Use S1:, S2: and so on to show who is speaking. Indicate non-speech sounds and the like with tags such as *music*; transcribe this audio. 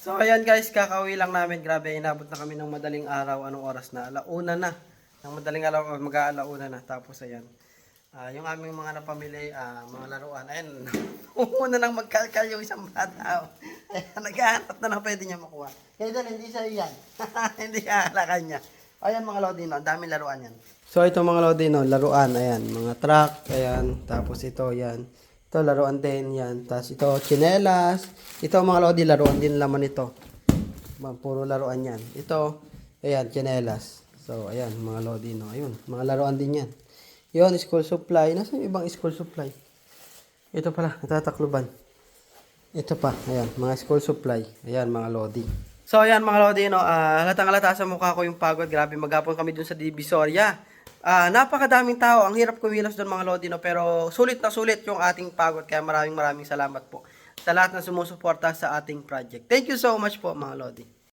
S1: So ayan guys, kakauwi lang namin. Grabe, inabot na kami ng madaling araw. Anong oras na? Alauna na. Ng madaling araw, mag-aalauna na. Tapos ayan. Ah, yung aming mga napamili, ah, mga laruan. Ayan, *laughs* umuna nang magkalkal yung isang bata. oh. Ayan, *laughs* naghahanap na lang pwede niya makuha. Kaya dyan, hindi siya yan. *laughs* hindi kaalakan niya. Ayan mga Lodino, daming laruan yan. So ito mga Lodino, laruan. Ayan, mga truck. Ayan, tapos ito, yan. Ito, laruan din yan. Tapos ito, chinelas. Ito mga Lodi, laruan din laman ito. Puro laruan yan. Ito, ayan, chinelas. So, ayan, mga Lodi, no. Ayun, mga laruan din yan. Yun, school supply. Nasa ibang school supply? Ito pala, natatakluban. Ito pa, ayan, mga school supply. Ayan, mga Lodi. So, ayan, mga Lodi, no. ah halatang halata sa mukha ko yung pagod. Grabe, maghapon kami dun sa Divisoria. Ah, napakadaming tao. Ang hirap kumilos doon mga Lodi, no. Pero sulit na sulit yung ating pagod. Kaya maraming maraming salamat po sa lahat na sumusuporta sa ating project. Thank you so much po, mga Lodi.